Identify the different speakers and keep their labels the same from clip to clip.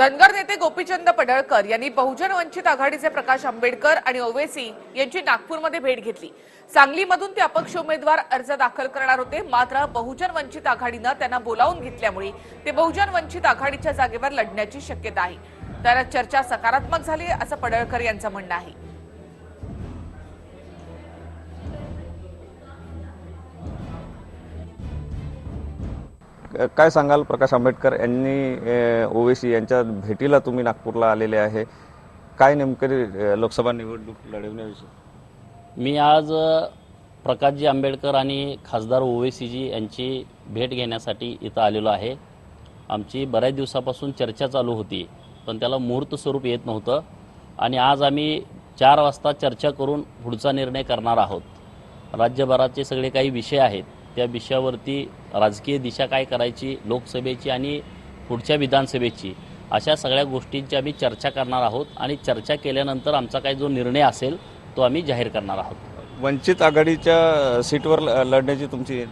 Speaker 1: धनगर नेते गोपीचंद पडळकर यांनी बहुजन वंचित आघाडीचे प्रकाश आंबेडकर आणि ओवेसी यांची नागपूरमध्ये भेट घेतली. सांगलीमधून ते अपक्ष उमेदवार अर्ज दाखल करणार होते. मात्र बहुजन वंचित आघाडीनं त्यांना बोलावून घेतल्यामुळे ते बहुजन वंचित आघाडीच्या जागेवर लढण्याची शक्यता आहे. तर चर्चा सकारात्मक झाली असं पडळकर यांचं म्हणणं आहे.
Speaker 2: काय सांगाल? प्रकाश आंबेडकर यांनी ओवेसी यांच्या भेटीला तुम्ही नागपूरला आलेले आहे. काय नेमके लोकसभा निवडणूक लढवण्याविषयी?
Speaker 3: मी आज प्रकाशजी आंबेडकर आणि खासदार ओवेसीजी यांची भेट घेण्यासाठी इथं आलेलो आहे. आमची बऱ्याच दिवसापासून चर्चा चालू होती पण त्याला मुहूर्त स्वरूप येत नव्हतं आणि आज आम्ही चार वाजता चर्चा करून पुढचा निर्णय करणार आहोत. राज्यभराचे सगळे काही विषय आहेत त्या विषयावरती राजकीय दिशा काय करायची लोकसभेची आणि पुढच्या विधानसभेची अशा सगळ्या गोष्टींची आम्ही चर्चा करणार आहोत आणि चर्चा केल्यानंतर आमचा काही जो निर्णय असेल तो आम्ही जाहीर करणार आहोत.
Speaker 2: वंचित आघाडीच्या सीटवर लढण्याची तुमची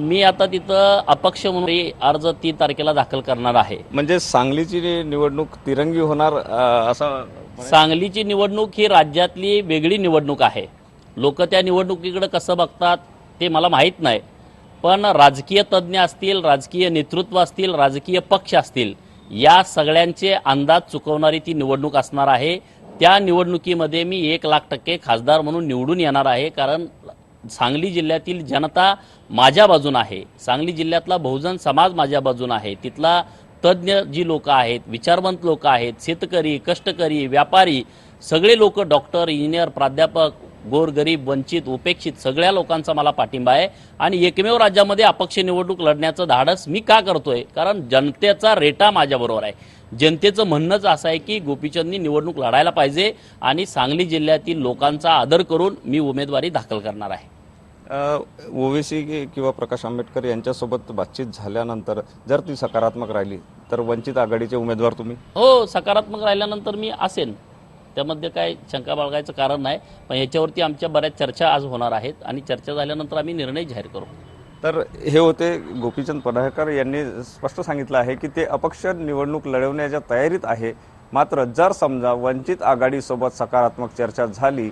Speaker 3: मी आता तिथं अपक्ष म्हणून अर्ज तीन तारखेला दाखल करणार आहे.
Speaker 2: म्हणजे सांगलीची निवडणूक तिरंगी होणार असं
Speaker 3: सांगलीची निवडणूक ही राज्यातली वेगळी निवडणूक आहे. लोक त्या निवडणुकीकडे कसं बघतात ते मला माहीत नाही. पण राजकीय तज्ज्ञ असतील राजकीय नेतृत्व असतील राजकीय पक्ष असतील या सगळ्यांचे अंदाज चुकवणारी ती निवडणूक असणार आहे. त्या निवडणुकीमध्ये मी एक लाख टक्के खासदार म्हणून निवडून येणार आहे कारण सांगली जिल्ह्यातील जनता माझ्या बाजून आहे. सांगली जिल्ह्यातला बहुजन समाज माझ्या बाजून आहे. तिथला तज्ज्ञ जी लोक आहेत विचारवंत लोक आहेत शेतकरी कष्टकरी व्यापारी सगळे लोक डॉक्टर इंजिनियर प्राध्यापक गोरगरीब वंचित उपेक्षित सगळ्या लोकांचा मला पाठिंबा आहे. आणि एकमेव राज्यामध्ये अपक्ष निवडणूक लढण्याचं धाडस मी का करतोय? कारण जनतेचा रेटा माझ्याबरोबर आहे. जनतेचं म्हणणंच असं आहे की गोपीचंदनी निवडणूक लढायला पाहिजे आणि सांगली जिल्ह्यातील लोकांचा आदर करून मी उमेदवारी दाखल करणार आहे.
Speaker 2: ओवेसी किंवा प्रकाश आंबेडकर यांच्यासोबत बातचीत झाल्यानंतर जर ती सकारात्मक राहिली तर वंचित आघाडीचे उमेदवार तुम्ही?
Speaker 3: हो सकारात्मक राहिल्यानंतर मी असेन. त्यामध्ये काय शंका बाळगायचं कारण नाही पण याच्यावरती आमच्या बऱ्याच चर्चा आज होणार आहेत आणि चर्चा झाल्यानंतर आम्ही निर्णय जाहीर करू.
Speaker 2: तर हे होते गोपीचंद पडळकर यांनी स्पष्ट सांगितलं आहे की ते अपक्ष निवडणूक लढवण्याच्या तयारीत आहे. मात्र जर समजा वंचित आघाडीसोबत सकारात्मक चर्चा झाली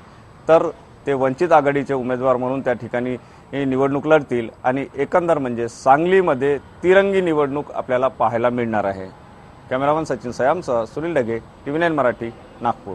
Speaker 2: तर ते वंचित आघाडीचे उमेदवार म्हणून त्या ठिकाणी निवडणूक लढतील आणि एकंदर म्हणजे सांगलीमध्ये तिरंगी निवडणूक आपल्याला पाहायला मिळणार आहे. Cameraman Sachin सयामसह Sunil Dage T V nine Marathi Nagpur.